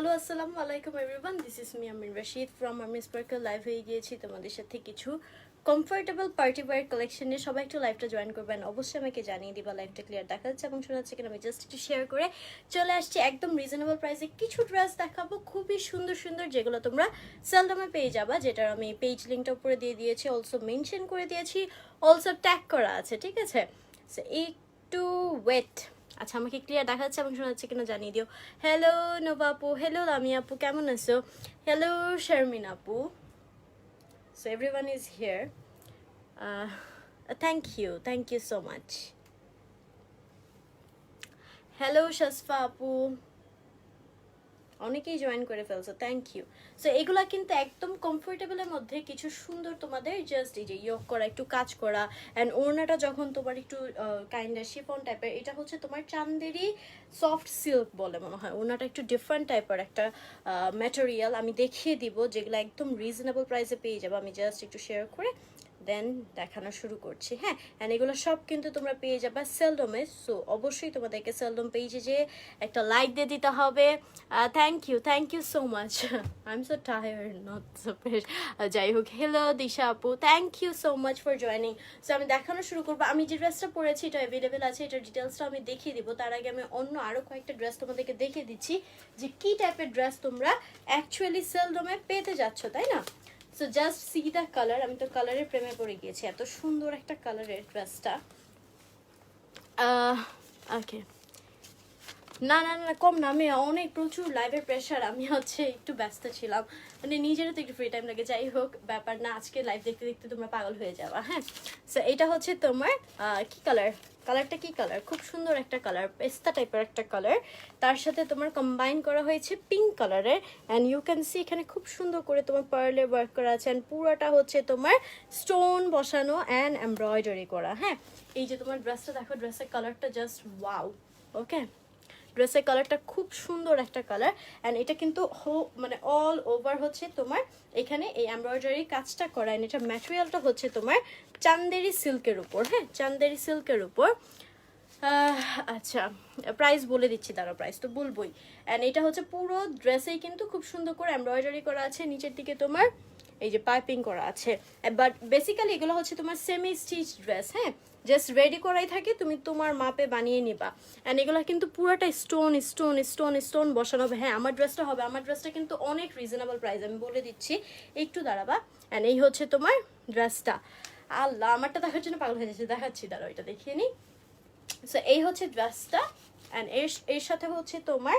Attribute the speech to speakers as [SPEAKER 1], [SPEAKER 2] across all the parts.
[SPEAKER 1] Hello আসসালামু আলাইকুম everyone this is me Amin Rashid from Amin sparkle live হয়ে গিয়েছি তোমাদের সাথে কিছু কমফোর্টেবল পার্টি ওয়ার কালেকশন নিয়ে। সবাই একটু লাইভটা জয়েন করবেন। অবশ্যই আমাকে জানিয়ে দিবা লাইভটা ক্লিয়ার দেখা যাচ্ছে এবং শোনা যাচ্ছে কিনা। আমি জাস্ট একটু শেয়ার করে চলে আসছি। একদম রিজনেবল প্রাইসে কিছু ড্রেস দেখাবো। খুবই সুন্দর সুন্দর যেগুলো তোমরা সেলডমে পেয়ে যাবা, যেটার আমি পেজ লিঙ্কটা উপরে দিয়ে দিয়েছি। অলসো মেনশন করে দিয়েছি। অলসো ট্যাগ করা আছে, ঠিক আছে? একটু ওয়েট আচ্ছা আমাকে ক্লিয়ার দেখা যাচ্ছে এবং শোনা যাচ্ছে কিনা জানিয়ে দিও। হ্যালো নোবা আপু। হ্যালো লামি আপু। কেমন আছো? হ্যালো শারমিন আপু। So everyone is here thank you thank you so much hello Shasfa আপু। অনেকেই জয়েন করে ফেলছো থ্যাংক ইউ সো এগুলা কিন্তু একদম কমফোর্টেবলের মধ্যে কিছু সুন্দর তোমাদের জাস্ট এই যে ইয়োগ করা, একটু কাজ করা অ্যান্ড ওড়নাটা যখন তোমার একটু কাইন্ড শিফন টাইপের এটা হচ্ছে তোমার চান্দেরি সফট সিল্ক বলে মনে হয়। ওড়নাটা একটু ডিফারেন্ট টাইপের একটা ম্যাটেরিয়াল আমি দেখিয়ে দিব, যেগুলো একদম রিজনেবল প্রাইসে পেয়ে যাব। আমি জাস্ট একটু শেয়ার করে দেন দেখানো শুরু করছি হ্যাঁ? অ্যান্ড এগুলো সব কিন্তু তোমরা পেয়ে যাবে সেলডমে সো অবশ্যই তোমাদেরকে সেলডম পেজে যে একটা লাইক দিয়ে দিতে হবে। Thank you thank you so much I am so tired not so যাই হোক হ্যালো দিশা আপু thank you so much for joining so আমি দেখানো শুরু করব। আমি যে ড্রেসটা পরেছি, এটা অ্যাভেলেবেল আছে, এটার ডিটেলসটা আমি দেখিয়ে দিব। তার আগে আমি অন্য আরও কয়েকটা ড্রেস তোমাদেরকে দেখিয়ে দিচ্ছি যে কী টাইপের ড্রেস তোমরা অ্যাকচুয়ালি সেলডমে পেতে যাচ্ছ, তাই না? So just see the colour আমি তো কালারের প্রেমে পড়ে গিয়েছি। এত সুন্দর একটা কালারের ড্রেসটা ওকে না না না কম না, আমি অনেক প্রচুর লাইভের প্রেশার আমি হচ্ছে একটু ব্যস্ত ছিলাম। মানে নিজেরও তো একটু ফ্রি টাইম লাগে, যাই হোক, ব্যাপার না, আজকে লাইভ দেখতে দেখতে তোমরা পাগল হয়ে যাবা হ্যাঁ? সো এটা হচ্ছে তোমার কি কালার কালারটা কি কালার খুব সুন্দর একটা কালার পেস্তা টাইপের একটা কালার তার সাথে তোমার কম্বাইন করা হয়েছে পিঙ্ক কালারের অ্যান্ড ইউ ক্যান সি এখানে খুব সুন্দর করে তোমার পার্লে ওয়ার্ক করা আছে অ্যান্ড পুরোটা হচ্ছে তোমার স্টোন বসানো অ্যান্ড এমব্রয়ডারি করা হ্যাঁ? এই যে তোমার ড্রেসটা দেখো ড্রেসের কালারটা জাস্ট ওয়াও ওকে ড্রেসের কালারটা খুব সুন্দর একটা কালার। অ্যান্ড এটা কিন্তু হো মানে অল ওভার হচ্ছে তোমার, এখানে এই এমব্রয়ডারি কাজটা করা। অ্যান্ড এটা ম্যাটেরিয়ালটা হচ্ছে তোমার চান্দেরি সিল্কের উপর হ্যাঁ? চান্দেরি সিল্কের উপর। আচ্ছা প্রাইস বলে দিচ্ছি তারা প্রাইস তো বলবোই। অ্যান্ড এটা হচ্ছে পুরো ড্রেসেই কিন্তু খুব সুন্দর করে এমব্রয়ডারি করা আছে। নিচের দিকে তোমার এই যে পাইপিং করা আছে। বাট বেসিক্যালি এগুলো হচ্ছে তোমার সেমি স্টিচ ড্রেস হ্যাঁ? জাস্ট রেডি করাই থাকে, তুমি তোমার মাপে বানিয়ে নিবা। অ্যান্ড এগুলো কিন্তু পুরোটা স্টোন স্টোন স্টোন স্টোন বসানো হবে। হ্যাঁ আমার ড্রেসটা হবে। আমার ড্রেসটা কিন্তু অনেক রিজনেবল প্রাইস আমি বলে দিচ্ছি। একটু দাঁড়াবা। অ্যান্ড এই হচ্ছে তোমার ড্রেসটা আল্লাহ, আমারটা দেখার জন্য পাগল হয়ে যাচ্ছে। দেখাচ্ছি দাঁড়া ওইটা দেখিয়ে নিই সো এই হচ্ছে ড্রেসটা অ্যান্ড এর এর সাথে হচ্ছে তোমার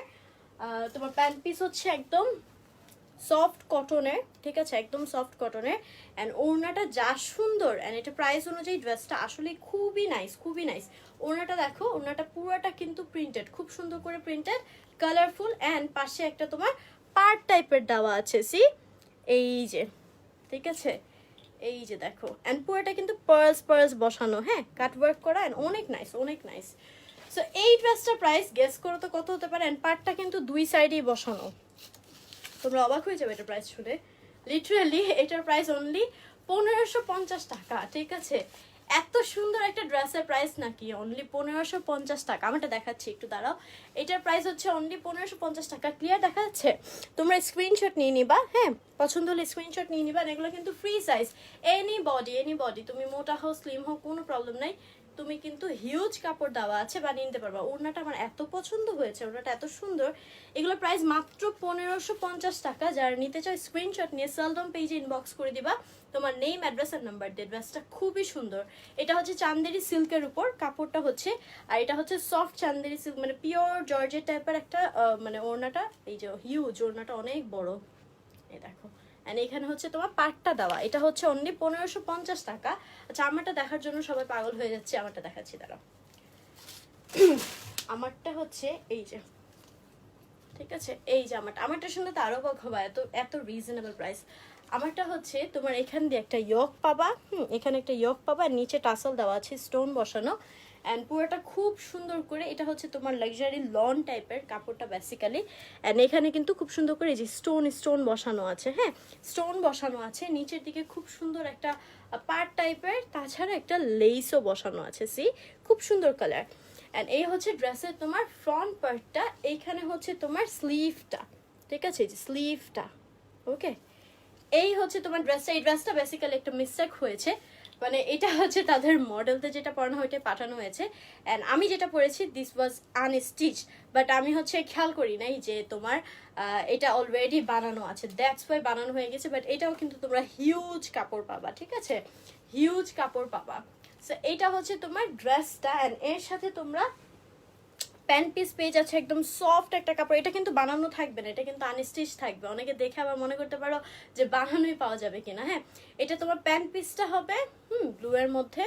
[SPEAKER 1] তোমার প্যান্ট পিস হচ্ছে একদম সফট কটনের ঠিক আছে, একদম সফট কটনের অ্যান্ড ওড়নাটা যা সুন্দর অ্যান্ড এটা প্রাইস অনুযায়ী ড্রেসটা আসলে খুবই নাইস খুবই নাইস ওড়নাটা দেখো, ওড়নাটা পুরোটা কিন্তু প্রিন্টেড খুব সুন্দর করে প্রিন্টেড কালারফুল অ্যান্ড পাশে একটা তোমার পার্ট টাইপের দেওয়া আছে সি এই যে, ঠিক আছে? এই যে দেখো অ্যান্ড পুরোটা কিন্তু পার্লস পার্লস বসানো হ্যাঁ? কাটওয়ার্ক করা অ্যান্ড অনেক নাইস অনেক নাইস সো এই ড্রেসটার প্রাইস গেস করো তো কত হতে পারে? অ্যান্ড পার্টটা কিন্তু দুই সাইডেই বসানো। তোমরা অবাক হয়ে যাবে এটা প্রাইস শুনে। লিটারালি এটার প্রাইস অনলি পনেরোশো পঞ্চাশ টাকা, ঠিক আছে? এত সুন্দর একটা ড্রেসের প্রাইস নাকি? অনলি পনেরোশো পঞ্চাশ টাকা। আমারটা দেখাচ্ছি, একটু দাঁড়াও। এটার প্রাইস হচ্ছে অনলি পনেরোশো পঞ্চাশ টাকা। ক্লিয়ার দেখা যাচ্ছে? তোমরা স্ক্রিনশট নিয়ে নিবা হ্যাঁ? পছন্দ হলে স্ক্রিনশট নিয়ে নিবা এগুলো কিন্তু free size any body any body তুমি মোটা হোক স্লিম হোক কোনো প্রবলেম নাই। তুমি কিন্তু হিউজ কাপড় দেওয়া আছে, বানিয়ে নিতে পারবা। ওড়নাটা আমার এত পছন্দ হয়েছে, ওড়নাটা এত সুন্দর। এগুলো প্রাইস মাত্র পনেরোশো পঞ্চাশ টাকা। যারা নিতে চাও স্ক্রিনশট নিয়ে সেলডম পেজে ইনবক্স করে দিবা। তোমার নেম অ্যাড্রেস আর নাম্বার দিয়ে ড্রেসটা খুবই সুন্দর। এটা হচ্ছে চান্দেরি সিল্কের উপর কাপড়টা হচ্ছে, আর এটা হচ্ছে সফট চান্দেরি সিল্ক মানে পিওর জর্জের টাইপের একটা মানে ওড়নাটা। এই যে হিউজ ওড়নাটা অনেক বড়। এই দেখো। অ্যান্ড এখানে হচ্ছে তোমার পাটটা দেওয়া। এটা হচ্ছে অনলি পনেরোশো পঞ্চাশ টাকা। আচ্ছা আমারটা দেখার জন্য সবাই পাগল হয়ে যাচ্ছে, আমারটা দেখাচ্ছি, দাঁড়াও। আমারটা হচ্ছে এই যে, ঠিক আছে? এই যে আমারটা। শুনলে তো আরও অবাক হবা, এত এত রিজনেবল প্রাইস আমারটা হচ্ছে তোমার এখান দিয়ে একটা ইয়ক পাবা, হুম, এখানে একটা ইয়ক পাবা নিচে টাসল দেওয়া আছে স্টোন বসানো। অ্যান্ড পুরোটা খুব সুন্দর করে, এটা হচ্ছে তোমার লাক্সারি লন টাইপের কাপড়টা বেসিক্যালি অ্যান্ড এখানে কিন্তু খুব সুন্দর করে যে স্টোন স্টোন বসানো আছে হ্যাঁ? স্টোন বসানো আছে, নিচের দিকে খুব সুন্দর একটা পার্ট টাইপের তাছাড়া একটা লেসও বসানো আছে সি খুব সুন্দর কালার অ্যান্ড এই হচ্ছে ড্রেসের তোমার ফ্রন্ট পার্টটা এইখানে হচ্ছে তোমার স্লিভটা ঠিক আছে? যে স্লিভটা ওকে এই হচ্ছে তোমার ড্রেসটা এই ড্রেসটা বেসিক্যালি একটা মিস্টেক হয়েছে। মানে এটা হচ্ছে তাদের মডেলতে যেটা পড়ানো হয়েছে পাঠানো হয়েছে। অ্যান্ড আমি যেটা পড়েছি দিস ওয়াজ আনস্টিচ বাট আমি হচ্ছে খেয়াল করি নাই যে তোমার এটা অলরেডি বানানো আছে। দ্যাটস ওয়াই বানানো হয়ে গেছে বাট এটাও কিন্তু তোমরা হিউজ কাপড় পাবা, ঠিক আছে? হিউজ কাপড় পাবা। সো এটা হচ্ছে তোমার ড্রেসটা অ্যান্ড এর সাথে তোমরা প্যান্ট পিস পেয়ে যাচ্ছে একদম সফট একটা কাপড়। এটা কিন্তু বানানো থাকবে না, এটা কিন্তু আনস্টিচ থাকবে। অনেকে দেখে আবার মনে করতে পারো যে বানানোই পাওয়া যাবে কিনা। হ্যাঁ এটা তোমার প্যান্ট পিসটা হবে, হুম ব্লু এর মধ্যে।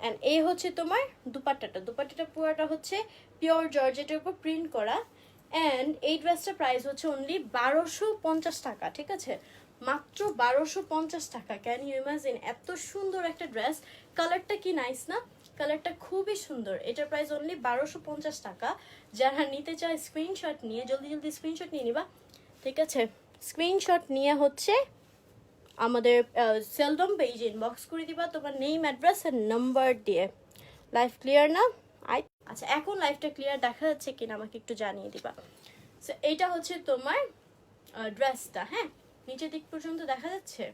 [SPEAKER 1] অ্যান্ড এই হচ্ছে তোমার দুপাট্টাটা। দুপাট্টাটা পুরোটা হচ্ছে পিওর জর্জেটের উপর প্রিন্ট করা। অ্যান্ড এই ড্রেসটার প্রাইস হচ্ছে অনলি বারোশো পঞ্চাশ টাকা, ঠিক আছে? মাত্র বারোশো পঞ্চাশ টাকা। ক্যান ইউ ইমাজিন এত সুন্দর একটা ড্রেস কালারটা কি নাইস না? কালারটা খুবই সুন্দর। এটার প্রাইস অনলি বারোশো পঞ্চাশ টাকা। যারা নিতে চায় স্ক্রিনশট নিয়ে, জলদি জলদি স্ক্রিনশট নিয়ে নিবা। ঠিক আছে? স্ক্রিনশট নিয়ে হচ্ছে আমাদের সেলডম পেজ ইনবক্স করে দিবা তোমার নেম অ্যাড্রেস আর নাম্বার দিয়ে। লাইফ ক্লিয়ার না? আই আচ্ছা এখন লাইফটা ক্লিয়ার দেখা যাচ্ছে কিনা আমাকে একটু জানিয়ে দিবা। এইটা হচ্ছে তোমার ড্রেসটা হ্যাঁ? নিচের দিক পর্যন্ত দেখা যাচ্ছে?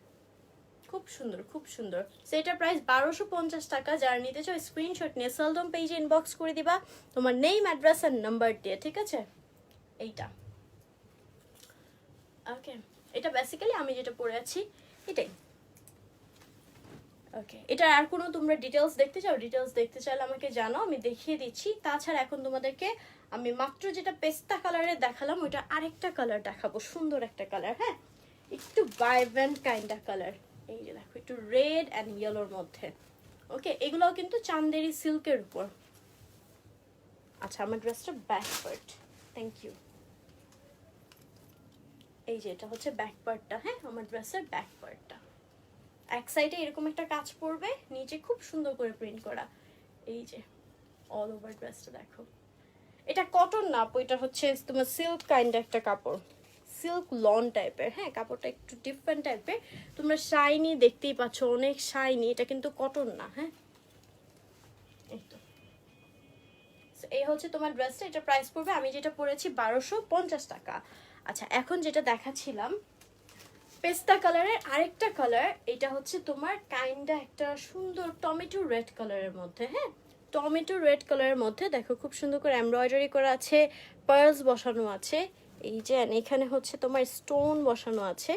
[SPEAKER 1] খুব সুন্দর খুব সুন্দর। সেটার প্রাইস বারোশো পঞ্চাশ টাকা। যারা নিতে চাও স্ক্রিনশট নিয়ে সেলডম পেজে ইনবক্স করে দিবা। তোমার নেম অ্যাড্রেস আর নাম্বার দিয়ে, ঠিক আছে? এইটা। ওকে এটা বেসিক্যালি আমি যেটা পরে আছি, এটাই। ওকে এটা আর কোনো তোমরা ডিটেলস দেখতে চাও? ডিটেলস দেখতে চাইলে আমাকে জানো আমি দেখিয়ে দিচ্ছি। তাছাড়া এখন তোমাদেরকে আমি মাত্র যেটা পেস্তা কালারের দেখালাম, ওইটা আরেকটা কালার দেখাবো। সুন্দর একটা কালার হ্যাঁ? একটু ভাইব্রেন্ট কাইন্ড কালার এই যে দেখো, একটু রেড অ্যান্ড ইয়েলোর মধ্যে। ওকে এগুলোও কিন্তু চান্দেরি সিল্কের উপর। আচ্ছা আমার ড্রেসটা ব্যাক পার্ট থ্যাংক ইউ এই যে, এটা হচ্ছে ব্যাক পার্টটা হ্যাঁ? আমার ড্রেসের ব্যাক পার্টটা এক সাইডে এরকম একটা কাজ পড়বে নিচে খুব সুন্দর করে প্রিন্ট করা। এই যে অল ওভার ড্রেসটা দেখো। এটা কটন না এটা হচ্ছে তোমার সিল্ক কাইন্ড একটা কাপড়। সিল্ক লন টাইপের হ্যাঁ কাপড়টা একটু ডিফারেন্ট টাইপের তোমরা শাইনি দেখতেই পাচ্ছ, অনেক শাইনি এটা কিন্তু কটন না হ্যাঁ? এই হচ্ছে তোমার ড্রেসটা এটা প্রাইস পড়বে, আমি যেটা পরেছি বারোশো পঞ্চাশ টাকা। আচ্ছা এখন যেটা দেখাচ্ছিলাম, পেস্তা কালারের আরেকটা কালার এটা হচ্ছে তোমার কাইন্ডা একটা সুন্দর টমেটো রেড কালারের মধ্যে হ্যাঁ? টমেটো রেড কালারের মধ্যে, দেখো, খুব সুন্দর করে এমব্রয়ডারি করা আছে পার্লস বসানো আছে। এই যে, and এখানে হচ্ছে তোমার স্টোন বসানো আছে।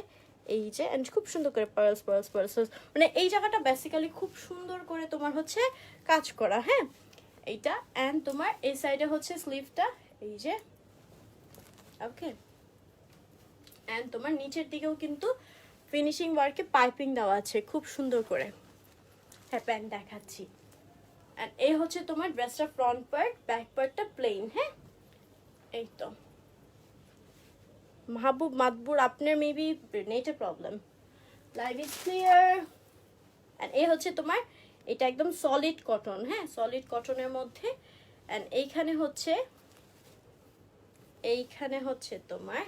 [SPEAKER 1] এই যে অ্যান্ড খুব সুন্দর করে পার্লস পার্লস পার্লস মানে এই জায়গাটা বেসিক্যালি খুব সুন্দর করে তোমার হচ্ছে কাজ করা হ্যাঁ? এইটা অ্যান্ড তোমার এই সাইডে হচ্ছে স্লিভটা এই যে। ওকে অ্যান্ড তোমার নিচের দিকেও কিন্তু ফিনিশিং ওয়ার্কে পাইপিং দেওয়া আছে, খুব সুন্দর করে। হ্যাঁ প্যান্ট দেখাচ্ছি। অ্যান্ড এই হচ্ছে তোমার ড্রেসটা ফ্রন্ট পার্ট ব্যাক পার্টটা প্লেন হ্যাঁ? এই তো। মাহবুব মাদবুর আপনার মেবি নেটে problem live is clear and এই হচ্ছে তোমার, এটা একদম সলিড কটন হ্যাঁ? সলিড কটনের মধ্যে। অ্যান্ড এইখানে হচ্ছে এইখানে হচ্ছে তোমার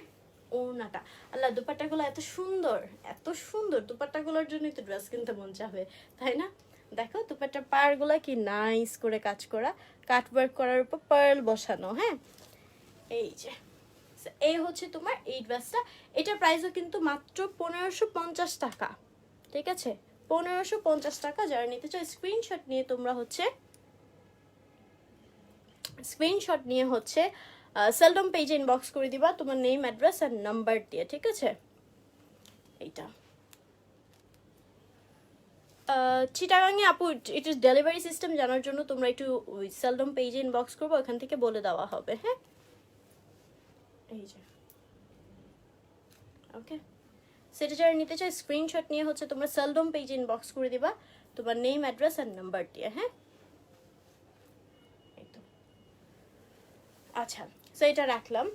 [SPEAKER 1] ওড়নাটা। আল্লাহ, দুপাট্টাগুলো এত সুন্দর এত সুন্দর। দুপাট্টাগুলোর জন্যই তো ড্রেস কিনতে মন চাবে, তাই না? দেখো, দুপাট্টার পাড়গুলো কি নাইস করে কাজ করা। কাটওয়ার্ক করার উপর পার্ল বসানো হ্যাঁ? এই যে। এই হচ্ছে তোমার এই ড্রেসটা এটার প্রাইসও কিন্তু মাত্র পনেরোশো পঞ্চাশ টাকা। ঠিক আছে? পনেরোশো টাকা যারা নিতে চাও স্ক্রিনশট নিয়ে তোমরা হচ্ছে স্ক্রিনশট নিয়ে হচ্ছে সেলডম পেজে ইনবক্স করে দিবা তোমার নেম অ্যাড্রেস আর নাম্বার দিয়ে, ঠিক আছে? এইটা। চিটাগাঙে আপু এটা ডেলিভারি সিস্টেম জানার জন্য তোমরা একটু সেলডম পেজে ইনবক্স করব, ওখান থেকে বলে দেওয়া হবে হ্যাঁ? এই যে। ওকে সেটা যারা নিতে চাই স্ক্রিনশট নিয়ে হচ্ছে তোমরা সেলডম পেজে ইনবক্স করে দিবা, তোমার নেম অ্যাড্রেস আর নাম্বার দিয়ে হ্যাঁ? আচ্ছা সো এটা রাখলাম।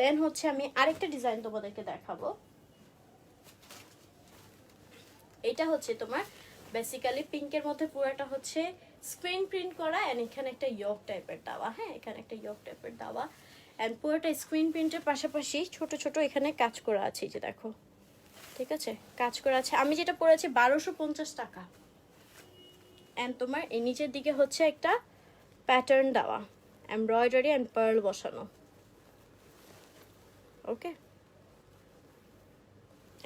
[SPEAKER 1] দেন হচ্ছে আমি আরেকটা ডিজাইন তোমাদেরকে দেখাবো। এটা হচ্ছে তোমার বেসিক্যালি পিঙ্কের মধ্যে পুরোটা হচ্ছে স্ক্রিন প্রিন্ট করা অ্যান্ড এখানে একটা ইয়ক টাইপের দেওয়া হ্যাঁ? এখানে একটা ইয়ক টাইপের দেওয়া। অ্যান্ড পুরোটা স্ক্রিন প্রিন্টের পাশাপাশি ছোট ছোট এখানে কাজ করা আছে যে দেখো। ঠিক আছে? কাজ করা আছে। আমি যেটা পড়েছি, বারোশো পঞ্চাশ টাকা। অ্যান্ড তোমার এই নিচের দিকে হচ্ছে একটা প্যাটার্ন দেওয়া। এমব্রয়ডারি অ্যান্ড পার্ল বসানো। ওকে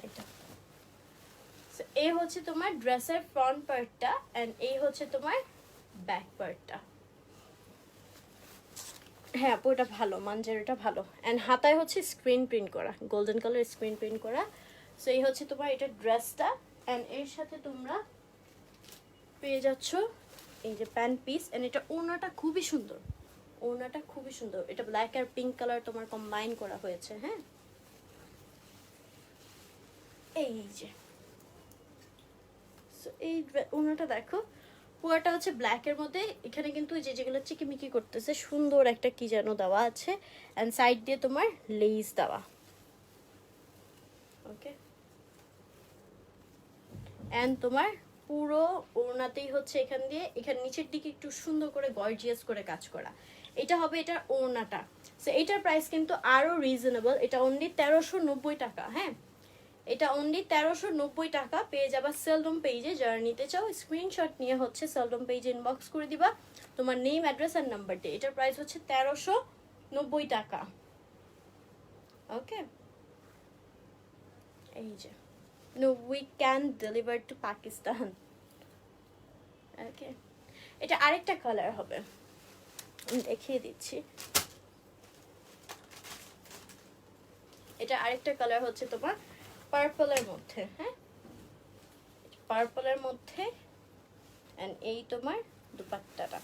[SPEAKER 1] এটা এই হচ্ছে তোমার ড্রেসের ফ্রন্ট পার্টটা অ্যান্ড এই হচ্ছে তোমার ব্যাক পার্টটা হ্যাঁ আপু এটা ভালো মানজারিটা ভালো। অ্যান্ড হাতায় হচ্ছে স্ক্রিন প্রিন্ট করা গোল্ডেন কালার স্ক্রিন প্রিন্ট করা। সো এই হচ্ছে তোমার এটা ড্রেসটা অ্যান্ড এর সাথে তোমরা পেয়ে যাচ্ছ এই যে প্যান্ট পিস অ্যান্ড এটা ওনাটা খুবই সুন্দর। ওনাটা খুবই সুন্দর। এটা ব্ল্যাক আর পিঙ্ক কালার তোমার কম্বাইন করা হয়েছে হ্যাঁ? এই যে। So, এই ওড়নাটা দেখো। পুরাটা হচ্ছে ব্ল্যাকের মধ্যে। এখানে কিন্তু যে যেগুলো চিকিমিকি করতেছে, সুন্দর একটা কি যেন দেওয়া আছে। অ্যান্ড সাইড দিয়ে তোমার লেস দেওয়া। ওকে অ্যান্ড তোমার পুরো ওড়নাতেই হচ্ছে এখান দিয়ে, এখানে নিচের দিকে একটু সুন্দর করে গর্জিয়াস করে কাজ করা। এটা হবে এটার ওড়নাটা। সো এটার প্রাইস কিন্তু আরও রিজনেবল এটা অনলি তেরোশো টাকা হ্যাঁ? এটা অনলি তেরোশো নব্বই টাকা পেয়ে যাবা সেলডম পেজে যারা নিতে চাও স্ক্রিনশট নিয়ে হচ্ছে সেলডম পেজে ইনবক্স করে দিবা। তোমার নেম অ্যাড্রেস আর নাম্বার দিয়ে। এটার প্রাইস হচ্ছে তেরোশো নব্বই টাকা। ওকে এই যে। No we can deliver to Pakistan okay এটা আরেকটা কালার হবে। দেখিয়ে দিচ্ছি। এটা আরেকটা কালার হচ্ছে তোমার পার্পলের মধ্যে হ্যাঁ? পার্পলের মধ্যে এন্ড এই তোমার দুপাট্টাটা।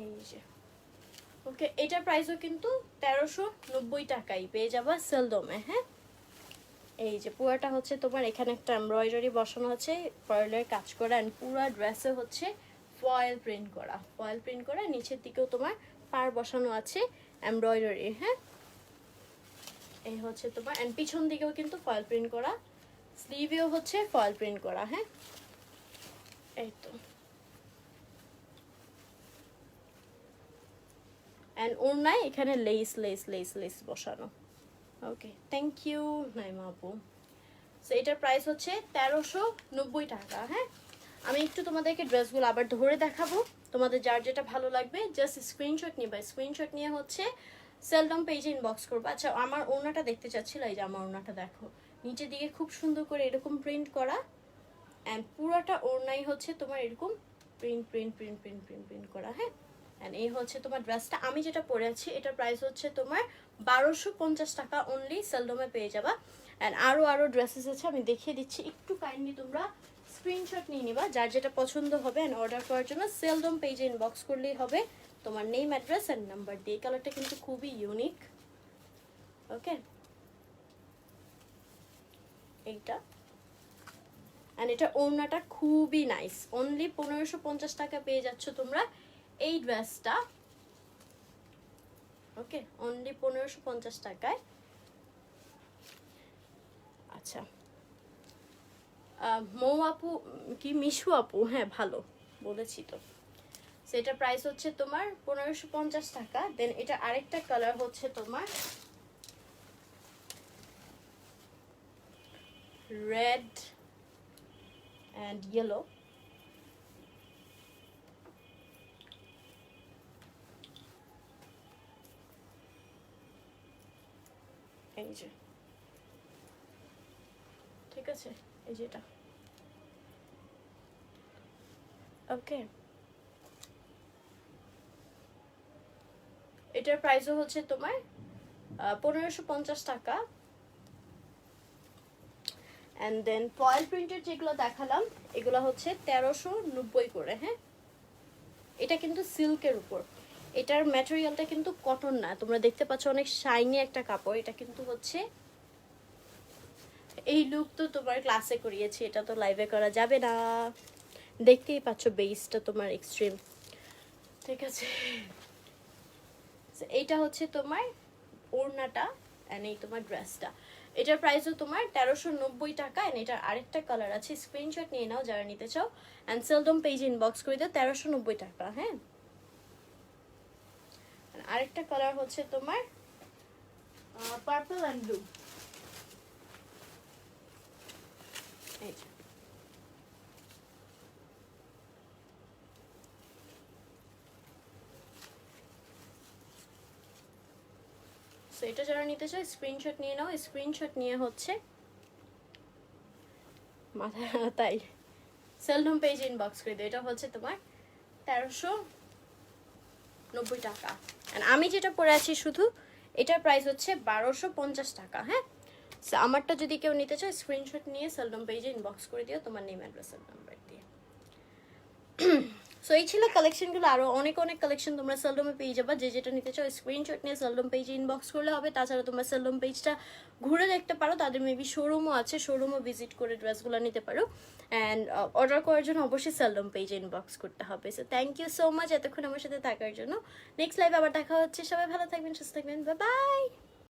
[SPEAKER 1] এই যে। ওকে এটার প্রাইসও কিন্তু তেরোশো নব্বই টাকাই পেয়ে যাবা সেলদমে হ্যাঁ? এই যে পুরাটা হচ্ছে তোমার, এখানে একটা এমব্রয়ডারি বসানো আছে পার্লের কাজ করা অ্যান্ড পুরা ড্রেসে হচ্ছে ফয়েল প্রিন্ট করা। ফয়েল প্রিন্ট করা, নিচের দিকেও তোমার পার বসানো আছে এমব্রয়ডারি হ্যাঁ? এই হচ্ছে তোমার অ্যান্ড পিছন দিকেও কিন্তু ফয়েল প্রিন্ট করা স্লিভেও হচ্ছে ফয়েল প্রিন্ট করা হ্যাঁ? এই তো। অ্যান্ড ওড়নায় এখানে লেস লেস লেস লেস বসানো। ওকে থ্যাংক ইউ নাইমা আপু সো এটার প্রাইস হচ্ছে তেরোশো নব্বই টাকা হ্যাঁ? আমি একটু তোমাদেরকে ড্রেসগুলো আবার ধরে দেখাবো। তোমাদের যার যেটা ভালো লাগবে জাস্ট স্ক্রিনশট নিবে। স্ক্রিনশট নিয়ে হচ্ছে সেলডম পেজে ইনবক্স করব। আচ্ছা আমার ওড়নাটা দেখতে চাচ্ছিল? এই যে আমার ওড়নাটা দেখো। নিচের দিকে খুব সুন্দর করে এরকম প্রিন্ট করা। অ্যান্ড পুরোটা ওড়নাই হচ্ছে তোমার এরকম print print print print print print করা হ্যাঁ? অ্যান্ড এই হচ্ছে তোমার ড্রেসটা আমি যেটা পরে আছি, এটার প্রাইস হচ্ছে তোমার বারোশো পঞ্চাশ টাকা অনলি সেলডমে পেয়ে যাবা। অ্যান্ড আরও আরও ড্রেসেস আছে, আমি দেখিয়ে দিচ্ছি। একটু কাইন্ডলি তোমরা স্ক্রিনশট নিয়ে নিবা, যার যেটা পছন্দ হবে অ্যান্ড অর্ডার করার জন্য সেলডম পেজে ইনবক্স করলেই হবে তোমার নেম অ্যাড্রেস অ্যান্ড নাম্বার দিয়ে কালারটা কিন্তু খুবই ইউনিক ওকে এইটা। অ্যান্ড এটা ওড়নাটা খুবই নাইস অনলি পনেরোশো পঞ্চাশ টাকা পেয়ে যাচ্ছ তোমরা। এই ড্রেসটা ওকে অনলি পনেরোশো পঞ্চাশ টাকায়। আচ্ছা। মৌ আপু, কি মিশু আপু? হ্যাঁ ভালো, বলেছি তো। সেটা প্রাইস হচ্ছে তোমার পনেরোশো পঞ্চাশ টাকা দেন এটা আরেকটা কালার হচ্ছে তোমার রেড অ্যান্ড ইয়েলো এই যে। ঠিক আছে, এই যেটা ওকে এটার প্রাইসও হচ্ছে তোমার পনেরোশো পঞ্চাশ টাকা। অ্যান্ড দেন ফয়েল প্রিন্টের যেগুলো দেখালাম, এগুলো হচ্ছে তেরোশো নব্বই করে হ্যাঁ? এটা কিন্তু সিল্কের উপর। এটার ম্যাটেরিয়ালটা কিন্তু কটন না। তোমরা দেখতে পাচ্ছ অনেক শাইনি একটা কাপড়। এটা কিন্তু হচ্ছে এই লুক তো তোমার ক্লাসে করিয়েছি। এটা তো লাইভে করা যাবে না। দেখতেই পাচ্ছ বেসটা তোমার এক্সট্রিম ঠিক আছে? এইটা হচ্ছে তোমার ওড়নাটা অ্যান্ড এই তোমার ড্রেসটা এটার প্রাইসও তোমার তেরোশো নব্বই টাকা অ্যান্ড এটার আরেকটা কালার আছে। স্ক্রিনশট নিয়ে নাও যারা নিতে চাও। অ্যান্ড সেলডম পেজ ইনবক্স করে দাও। তেরোশো নব্বই টাকা হ্যাঁ? আরেকটা কালার হচ্ছে তোমার পার্পল অ্যান্ড ব্লু এটা যারা নিতে চায় স্ক্রিনশট নিয়ে নাও। স্ক্রিনশট নিয়ে হচ্ছে মাথা তাই সেলডম পেজ ইনবক্স করে দিও এটা হচ্ছে তোমার তেরোশো নব্বই টাকা। আমি যেটা পরে আছি শুধু, এটার প্রাইস হচ্ছে বারোশো পঞ্চাশ টাকা হ্যাঁ? আমারটা যদি কেউ নিতে চায় স্ক্রিনশট নিয়ে সেলডম পেজে ইনবক্স করে দিও, তোমার নেম অ্যাড্রেস নাম্বার দিয়ে। সো এই ছিল কালেকশনগুলো আরও অনেক অনেক কালেকশন তোমরা সেলডমে পেয়ে যাবা। যে যেটা নিতে চাও স্ক্রিনশট নিয়ে সেলডম পেজে ইনবক্স করলে হবে। তাছাড়া তোমরা সেলডম পেজটা ঘুরে দেখতে পারো। তাদের মেবি শোরুমও আছে। শোরুমও ভিজিট করে ড্রেসগুলো নিতে পারো। অ্যান্ড অর্ডার করার জন্য অবশ্যই সেলডম পেজে ইনবক্স করতে হবে। So thank you so much এতক্ষণ আমার সাথে থাকার জন্য। নেক্সট লাইভ আবার দেখা হচ্ছে। সবাই ভালো থাকবেন, সুস্থ থাকবেন। বাই